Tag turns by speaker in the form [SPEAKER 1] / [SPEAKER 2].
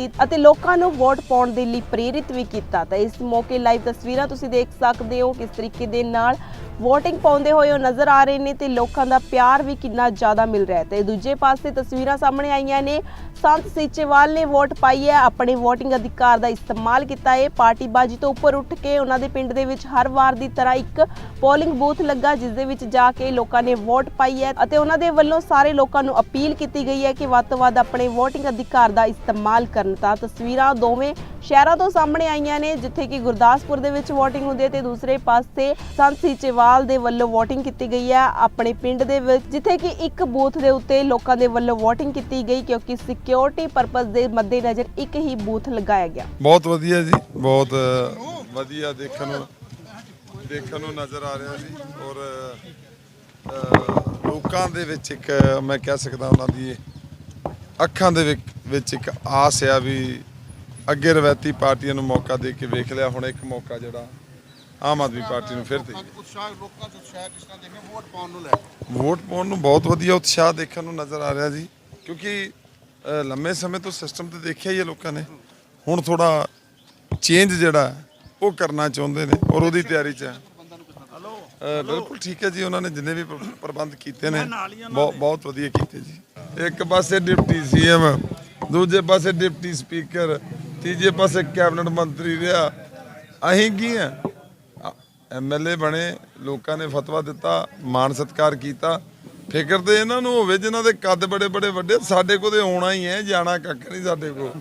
[SPEAKER 1] ਕੀਤੀ ਅਤੇ ਲੋਕਾਂ ਨੂੰ ਵੋਟ ਪਾਉਣ ਦੇ ਲਈ ਪ੍ਰੇਰਿਤ ਵੀ ਕੀਤਾ। ਤਾਂ ਇਸ ਮੌਕੇ ਲਾਈਵ ਤਸਵੀਰਾਂ ਤੁਸੀਂ ਦੇਖ ਸਕਦੇ ਹੋ ਕਿਸ ਤਰੀਕੇ ਦੇ ਨਾਲ VOTING ਪਾਉਂਦੇ ਹੋਏ ਉਹ ਨਜ਼ਰ ਆ ਰਹੇ ਨੇ ਤੇ ਲੋਕਾਂ ਦਾ ਪਿਆਰ ਵੀ ਕਿੰਨਾ ਜ਼ਿਆਦਾ ਮਿਲ ਰਿਹਾ ਹੈ। ਤੇ ਦੂਜੇ ਪਾਸੇ ਤਸਵੀਰਾਂ ਸਾਹਮਣੇ ਆਈਆਂ ਨੇ। ਸੰਤ ਸੀਚੇਵਾਲ ਨੇ ਵੋਟ ਪਾਈ ਹੈ। ਆਪਣੇ VOTING ਅਧਿਕਾਰ ਦਾ ਇਸਤੇਮਾਲ ਕੀਤਾ ਹੈ। ਪਾਰਟੀਬਾਜ਼ੀ ਤੋਂ ਉੱਪਰ ਉੱਠ ਕੇ ਉਹਨਾਂ ਦੇ ਪਿੰਡ ਦੇ ਵਿੱਚ ਹਰ ਵਾਰ ਦੀ ਤਰ੍ਹਾਂ ਇੱਕ ਪੋਲਿੰਗ ਬੂਥ ਲੱਗਾ, ਜਿਸ ਦੇ ਵਿੱਚ ਜਾ ਕੇ ਲੋਕਾਂ ਨੇ ਵੋਟ ਪਾਈ ਹੈ ਅਤੇ ਉਹਨਾਂ ਦੇ ਵੱਲੋਂ ਸਾਰੇ ਲੋਕਾਂ ਨੂੰ ਅਪੀਲ ਕੀਤੀ ਗਈ ਹੈ ਕਿ ਵੱਧ ਤੋਂ ਵੱਧ ਆਪਣੇ VOTING ਅਧਿਕਾਰ ਦਾ ਇਸਤੇਮਾਲ ਕਰਨ ਤਾਂ ਤਸਵੀਰਾਂ ਦੋਵੇਂ ਸ਼ਹਿਰਾਂ ਤੋਂ ਸਾਹਮਣੇ ਆਈਆਂ ਨੇ, ਜਿੱਥੇ ਕਿ ਗੁਰਦਾਸਪੁਰ ਦੇ ਵਿੱਚ VOTING ਹੁੰਦੀ ਹੈ ਤੇ ਦੂਸਰੇ ਪਾਸੇ ਸੰਤ ਸੀਚੇਵਾਲ ਦੇ ਵੱਲੋਂ VOTING ਕੀਤੀ ਗਈ ਹੈ। ਆਪਣੇ ਪਿੰਡ ਦੇ ਵਿੱਚ, ਜਿੱਥੇ ਕਿ ਇੱਕ ਬੂਥ ਦੇ ਉੱਤੇ ਲੋਕਾਂ ਦੇ ਵੱਲੋਂ VOTING ਕੀਤੀ ਗਈ ਕਿਉਂਕਿ ਸਿਕਿਉਰਿਟੀ ਪਰਪਸ ਦੇ ਮੱਦੇਨਜ਼ਰ ਇੱਕ ਹੀ ਬੂਥ ਲਗਾਇਆ ਗਿਆ।
[SPEAKER 2] ਬਹੁਤ ਵਧੀਆ ਜੀ, ਬਹੁਤ ਵਧੀਆ ਦੇਖਣ ਨੂੰ ਦੇਖਣ ਨੂੰ ਨਜ਼ਰ ਆ ਰਿਹਾ ਜੀ। ਔਰ ਲੋਕਾਂ ਦੇ ਵਿੱਚ ਇੱਕ, ਮੈਂ ਕਹਿ ਸਕਦਾ ਉਹਨਾਂ ਦੀ ਅੱਖਾਂ ਦੇ ਵਿੱਚ ਇੱਕ ਆਸ ਆ ਵੀ ਅੱਗੇ ਰਵਾਇਤੀ ਪਾਰਟੀਆਂ ਨੂੰ ਮੌਕਾ ਦੇ ਕੇ ਵੇਖ ਲਿਆ ਹੁਣ ਇੱਕ ਮੌਕਾ ਜਿਹੜਾ ਆਮ ਆਦਮੀ ਪਾਰਟੀ ਨੂੰ ਫਿਰ ਦੇ
[SPEAKER 3] ਉਤਸ਼ਾਹ ਲੋਕਾਂ ਚ ਉਤਸ਼ਾਹ ਕਿਸ ਤਰ੍ਹਾਂ ਦੇਖੇ ਵੋਟ ਪਾਉਣ ਨੂੰ ਲੈ
[SPEAKER 2] ਵੋਟ ਪਾਉਣ ਨੂੰ ਬਹੁਤ ਵਧੀਆ ਉਤਸ਼ਾਹ ਦੇਖਣ ਨੂੰ ਨਜ਼ਰ ਆ ਰਿਹਾ ਜੀ ਕਿਉਂਕਿ ਲੰਮੇ ਸਮੇਂ ਤੋਂ ਸਿਸਟਮ ਤੇ ਦੇਖਿਆ ਹੀ ਹੈ ਲੋਕਾਂ ਨੇ। ਹੁਣ ਥੋੜਾ ਚੇਂਜ ਜਿਹੜਾ ਉਹ ਕਰਨਾ ਚਾਹੁੰਦੇ ਨੇ ਔਰ ਉਹਦੀ ਤਿਆਰੀ 'ਚ ਹੈ। ਬਿਲਕੁਲ ਠੀਕ ਹੈ ਜੀ ਉਹਨਾਂ ਨੇ ਜਿੰਨੇ ਵੀ ਪ੍ਰ- ਪ੍ਰਬੰਧ ਕੀਤੇ ਨੇ ਬਹੁਤ ਵਧੀਆ ਕੀਤੇ ਜੀ। ਇੱਕ ਪਾਸੇ ਡਿਪਟੀ ਸੀਐਮ ਦੂਜੇ ਪਾਸੇ ਡਿਪਟੀ ਸਪੀਕਰ ਤੀਜੇ ਪਾਸੇ ਕੈਬਨਿਟ ਮੰਤਰੀ ਰਿਹਾ। ਅਸੀਂ ਕੀ ਆ? ਐਮਐਲਏ ਬਣੇ, ਲੋਕਾਂ ਨੇ ਫਤਵਾ ਦਿੱਤਾ ਮਾਨ ਸਤਕਾਰ ਕੀਤਾ। ਫਿਕਰ ਤੇ ਇਹਨਾਂ ਨੂੰ ਹੋਵੇ ਜਿਨ੍ਹਾਂ ਦੇ ਕੱਦ ਬੜੇ ਬੜੇ ਵੱਡੇ, ਸਾਡੇ ਕੋਲ ਤੇ ਆਉਣਾ ਹੀ ਹੈ, ਜਾਣਾ ਕੱਖ ਨਹੀਂ ਸਾਡੇ ਕੋਲ।